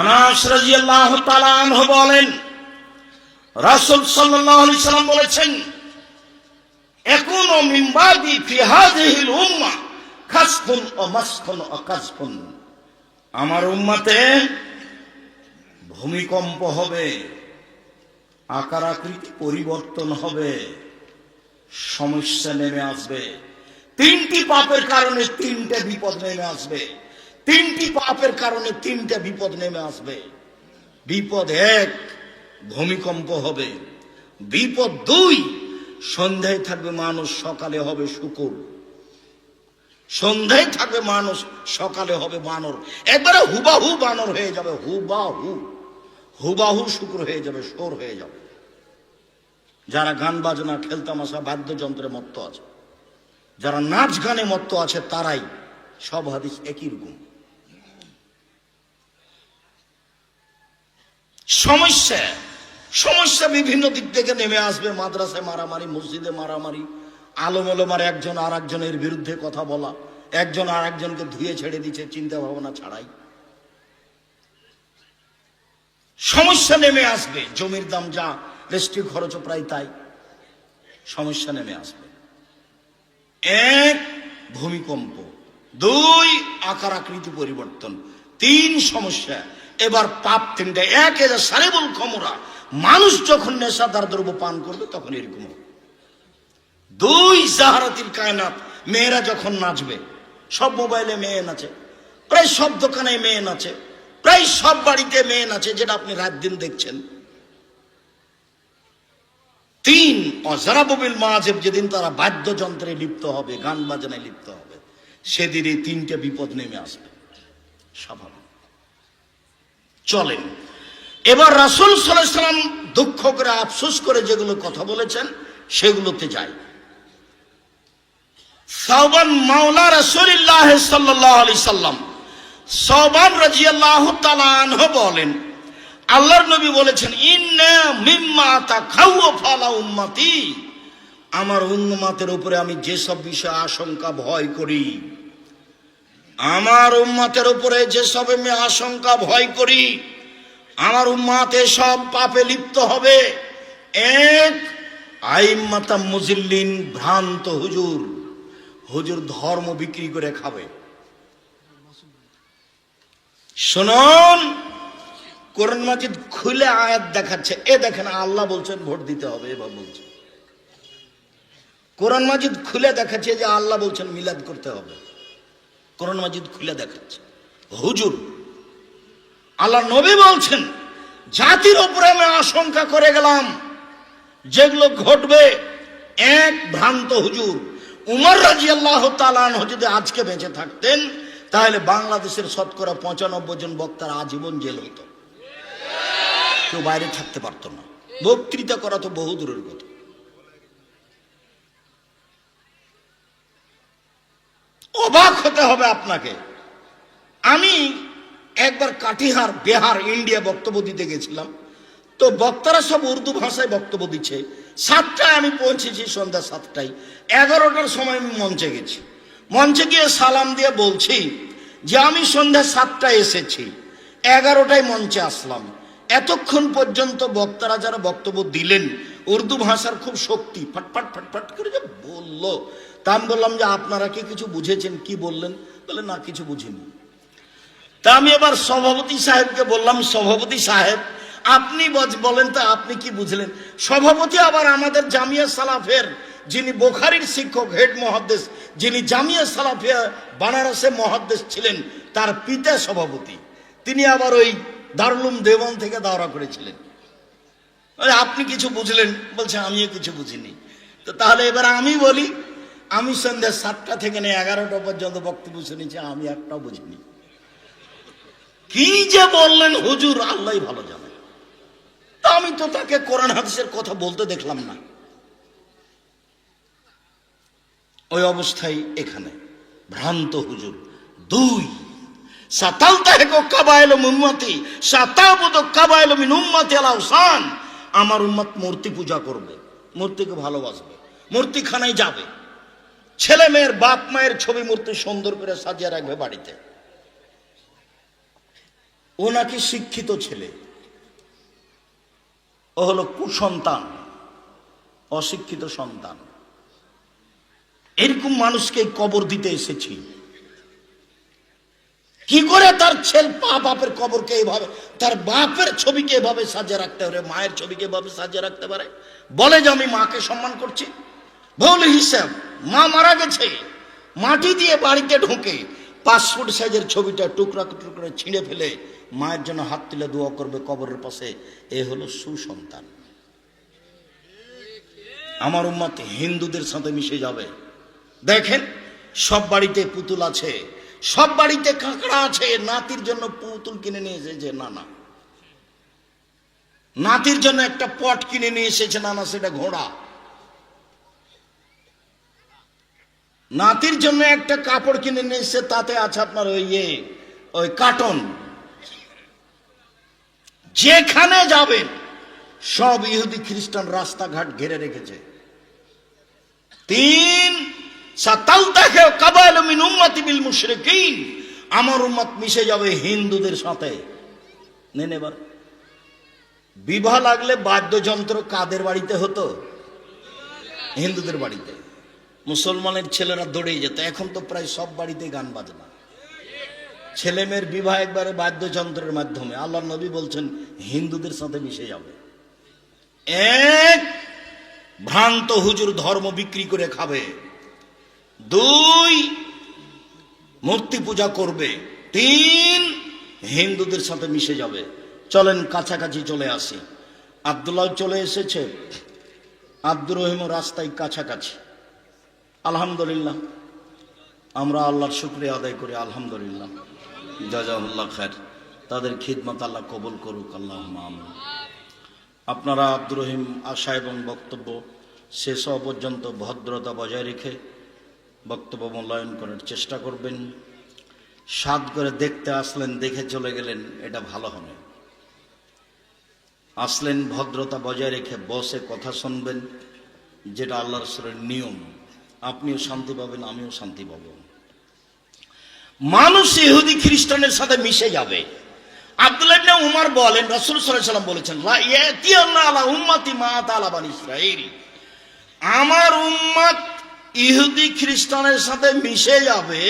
আনাস রাজিয়াল্লাহ আনহু বলেন, রাসূল আলাইহি সাল্লাম বলেছেন একুনু মিন বাদি ফি হাযিহিল উম্মাহ খাসফুন ও মাসফুন ও কাসফুন। আমার উম্মতে ভূমিকম্প হবে, আকার আকৃতি পরিবর্তন হবে, সমস্যা নেমে আসবে। তিনটি পাপের কারণে তিনটে বিপদ নেমে আসবে। তিনটি পাপের কারণে তিনটে বিপদ নেমে আসবে। বিপদ এক, ভূমিকম্প হবে। বিপদ দুই, সন্ধ্যায় থাকবে মানুষ, সকালে হবে শুকুর। সন্ধ্যায় থাকবে মানুষ, সকালে হবে বানর। একবারে হুবাহু বানর হয়ে যাবে, হুবাহু। হুবাহু শুক্র হয়ে যাবে সোর হয়ে যাবে। যারা গান বাজনা, খেলতামাশা, বাদ্যযন্ত্রে মত্ত আছে, যারা নাচ গানে মত্ত আছে, তারাই সব হাদিস একই রকম। সমস্যা সমস্যা বিভিন্ন দিক থেকে নেমে আসবে, মাদ্রাসায় মারামারি, মসজিদে মারামারি আলম আলমার একজন আর একজনের বিরুদ্ধে কথা বলা, একজন আর একজনকে ধুয়ে ছেড়ে দিচ্ছে, চিন্তা ভাবনা ছাড়াই। সমস্যা নেমে আসবে, জমির দাম যা রেস্ট্রি খরচও প্রায় তাই। সমস্যা নেমে আসবে। এক, ভূমিকম্প। দুই, আকার আকৃতি পরিবর্তন। তিন, সমস্যা। এবার পাপ তিনটা। এক এদের সারেবুল খমরা। মানুষ যখন নেশাদার দ্রব্য পান করবে, তখন এরকম দুই জাহারাতির কায়নাত, মেয়েরা যখন নাচবে, সব মোবাইলে মেয়ে নাচে, প্রায় সব দোকানে মেয়ে নাচে, প্রায় সব বাড়িতে মেয়ে নাচে, যেটা আপনি রাত দিন দেখছেন। তিন অজারাববিল মাঝেব যেদিন তারা বাদ্যযন্ত্রে লিপ্ত হবে, গান বাজনায় লিপ্ত হবে, সেদিন এই তিনটে বিপদ নেমে আসবে। স্বাভাবিক। চলেন। এবার রাসুল সাল্লাম দুঃখ করে আফসোস করে যেগুলো কথা বলেছেন, সেগুলোতে যাই। সাউবান মাওলা রাসূলুল্লাহ সাল্লাল্লাহু আলাইহি সাল্লাম সাউবান রাদিয়াল্লাহু তাআলা আনহু বলেন, আল্লাহর নবী বলেছেন, ইন্না মিম্মা তা তাখাওয়াফা লা উম্মতি। আমার উম্মতের উপরে আমি যেসব বিষয়ে আশঙ্কা, ভয় করি আমার উম্মতের উপরে যেসব আমি আশঙ্কা ভয় করি, আমার উম্মাতে সব পাপে লিপ্ত হবে। এক আইম্মাতা মুজিল্লিন, ভ্রান্ত হুজুর। হুজুর ধর্ম বিক্রি করে খাবে। শুনুন, কোরআন মাজিদ খুলে আয়াত দেখাচ্ছে। এ দেখেন, আল্লাহ বলছেন, ভোট দিতে হবে, এবার বলছে। কোরআন মাজিদ খুলে দেখাচ্ছে যে আল্লাহ বলছেন, মিলাদ করতে হবে। কোরআন মাজিদ খুলে দেখাচ্ছে। হুজুর, আল্লাহ নবী বলছেন, জাতির উপরে আমি আশঙ্কা করে গেলাম যেগুলো ঘটবে। এক ভ্রান্ত হুজুর, উমর রাজি আল্লাহ তালান যদি আজকে বেঁচে থাকতেন, তাহলে বাংলাদেশের শতকরা পঁচানব্বই জন বক্তার আজীবন জেল হতো। কেউ বাইরে থাকতে পারতো না। বক্তৃতা করা তো বহু দূরের কথা। অবাক হতে হবে আপনাকে। আমি একবার কাটিহার, বিহার, ইন্ডিয়া বক্তব্য দিতে গেছিলাম। তো বক্তারা সব উর্দু ভাষায় বক্তব্য দিচ্ছে। সাতটায় আমি পৌঁছেছি সন্ধ্যা সাতটায়। এগারোটার সময় আমি মঞ্চে গেছি। মঞ্চে গিয়ে সালাম দিয়ে বলছি যে আমি সন্ধ্যা সাতটায় এসেছি। এগারোটায় মঞ্চে আসলাম। এতক্ষণ পর্যন্ত বক্তারা যারা বক্তব্য দিলেন, উর্দু ভাষার খুব শক্তি, ফটফট ফটফট করে যে বলল তা আমি বললাম যে আপনারা কি কিছু বুঝেছেন? কি বললেন? বলে, না, কিছু বুঝিনি। তা আমি এবার সভাপতি সাহেবকে বললাম, সভাপতি সাহেব, আপনি বলেন, তা আপনি কি বুঝলেন? সভাপতি আবার আমাদের জামিয়া সালাফের, যিনি বোখারির শিক্ষক, হেড মহাদ্দেশ, যিনি জামিয়া সালাফিয়া বানারসে মহাদ্দেশ ছিলেন, তার পিতা সভাপতি। তিনি আবার ওই দারুলুম দেবন থেকে দাওরা করেছিলেন। আপনি কিছু বুঝলেন? বলছে, আমিও কিছু বুঝিনি। তো তাহলে এবার আমি বলি আমি সন্ধ্যা সাতটা থেকে নিয়ে এগারোটা পর্যন্ত বক্তব্য শুনেছি, আমি একটাও বুঝিনি। কি যে বললেন হুজুর, আল্লাহ ভালো জানে। তা আমি তো তাকে কোরআন হাদিসের কথা বলতে দেখলাম না। ওই অবস্থায় এখানে ভ্রান্ত হুজুর দুই সাতালতা হেকো কাবাইল উম্মতি সাতাবদ কাবাইল মিন উম্মতি আল আমার উম্মত মূর্তি পূজা করবে, মূর্তিকে ভালোবাসবে, মূর্তিখানায় যাবে। ছেলে মেয়ের বাপ মায়ের ছবি মূর্তি সুন্দর করে সাজিয়ে রাখবে বাড়িতে। ও নাকি শিক্ষিত ছেলে। ও হলো কুসন্তান, অশিক্ষিত সন্তান। এরকম মানুষকে কবর দিতে এসেছি। কি করে তার ছেলে পা বাপের কবরকে এভাবে, তার বাপের ছবিকে এভাবে সাজিয়ে রাখতে পারে, মায়ের ছবিকে এভাবে সাজিয়ে রাখতে পারে? বলে যে আমি মাকে সম্মান করছি। ভুল হিসাব। মা মারা গেছে। মাটি দিয়ে বাড়িতে ঢুকে পাসপোর্ট সাইজের ছবিটা টুকরা টুকরা ছিঁড়ে ফেলে মায়ের জন্য হাত তুলে দোয়া করবে কবরের পাশে। এ হলো সুসন্তান। আমার উম্মত হিন্দুদের সাথে মিশে যাবে। দেখেন, সব বাড়িতে পুতুল আছে, সব বাড়িতে কাঁকড়া আছে। নাতির জন্য পুতুল কিনে নিয়ে এসেছে না না নাতির জন্য একটা পট কিনে নিয়ে এসেছে না না সেটা ঘোড়া। নাতির জন্য একটা কাপড় কিনে নিয়েছে তাতে আছে আপনার ওই ইয়ে ওই কার্টন। যেখানে যাবেন, সব ইহুদি খ্রিস্টান রাস্তাঘাট ঘিরে রেখেছে। তিন আমার উম্মত মিশে যাবে হিন্দুদের সাথে। বিবাহ লাগলে বাদ্যযন্ত্র কাদের বাড়িতে হতো? হিন্দুদের বাড়িতে। মুসলমানের ছেলেরা দৌড়েই যেত। এখন তো প্রায় সব বাড়িতে গান বাজনা। ছেলে মেয়ের বিবাহ একবারে বাদ্যযন্ত্রের মাধ্যমে। আল্লাহ নবী বলছেন, হিন্দুদের সাথে মিশে যাবে। এক, ভ্রান্ত হুজুর ধর্ম বিক্রি করে খাবে। দুই, মূর্তি পূজা করবে। তিন, হিন্দুদের সাথে মিশে যাবে। চলেন কাছাকাছি চলে আসি। আবদুল্লাহ চলে এসেছে। আব্দুর রহিম রাস্তায় কাছাকাছি। আলহামদুলিল্লাহ। আমরা আল্লাহর শুক্রিয়া আদায় করি, আলহামদুলিল্লাহ। জাজাউল্লাহ খায়ের তাদের খিদমত আল্লাহ কবুল করুক আল্লাহ আমিন। আপনারা আব্দুর রহিম আশা এবং বক্তব্য শেষ হওয়া পর্যন্ত ভদ্রতা বজায় রেখে বক্তব্য মূল্যায়ন করার চেষ্টা করবেন। সাত করে দেখতে আসলেন, দেখে চলে গেলেন, এটা ভালো হবে। আসলেন, ভদ্রতা বজায় রেখে বসে কথা শুনবেন, যেটা আল্লাহ রসুলের নিয়ম। আপনিও শান্তি পাবেন, আমিও শান্তি পাব। মানুষ ইহুদি খ্রিস্টানের সাথে মিশে যাবে। আব্দুল্লাহ উমর বলেন, রাসূল সাল্লাম বলেছেন আমার উম্মত ইহুদি খ্রিস্টানের সাথে মিশে যাবে,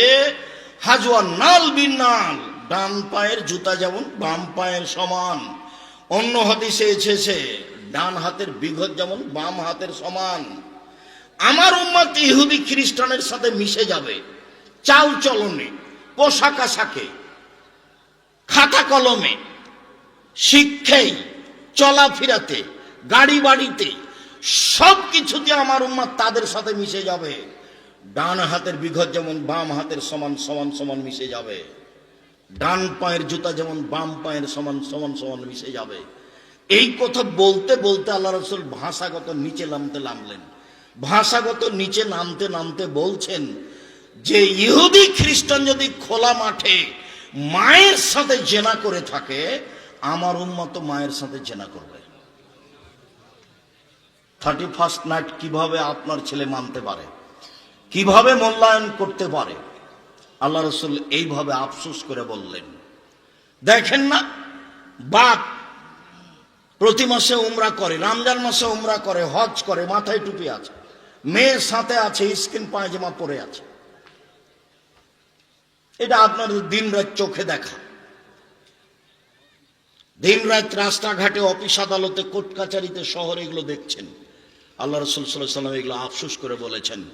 হাজওয়া নাল বিন নাল, ডান পায়ের জুতা যেমন, বাম পায়ের সমান। অন্য হাদিসে এসেছে, ডান হাতের বিঘত যেমন, বাম হাতের সমান। আমার উম্মত ইহুদি খ্রিস্টানের সাথে মিশে যাবে। চাল চলনে, পোশাক আশাকে, খাতা কলমে শিক্ষায় চলাফেরাতে গাড়ি বাড়িতে সব কিছুতে আমার উম্মাদ তাদের সাথে মিশে যাবে। ডান হাতের বিঘত যেমন বাম হাতের সমান সমান সমান মিশে যাবে। ডান পায়ের জুতা যেমন বাম পায়ের সমান সমান সমান মিশে যাবে। এই কথা বলতে বলতে আল্লাহ রসুল ভাষাগত নিচে নামতে নামলেন ভাষাগত নিচে নামতে নামতে বলছেন যে ইহুদি খ্রিস্টান যদি খোলা মাঠে মায়ের সাথে জেনা করে থাকে, আমার উন্মত মায়ের সাথে জেনা করবে। থার্টি ফার্স্ট নাইট কীভাবে আপনার ছেলে মানতে পারে? কীভাবে মূল্যায়ন করতে পারে? আল্লাহ রসুল এইভাবে আফসোস করে বললেন। দেখেন না বাপ প্রতি মাসে উমরা করে, রমজান মাসে উমরা করে, হজ করে, মাথায় টুপি আছে। মেয়ের সাথে আছে, স্কিন পায়জামা পরে আছে। এটা আপনার দিন রাত চোখে দেখা। দিন রাত রাস্তাঘাটে, অফিস আদালতে, কোর্ট কাচারিতে, শহরে এগুলো দেখছেন। আল্লাহ রসুল সাল্লাহ সাল্লাম এগুলো আফসুস করে বলেছেন।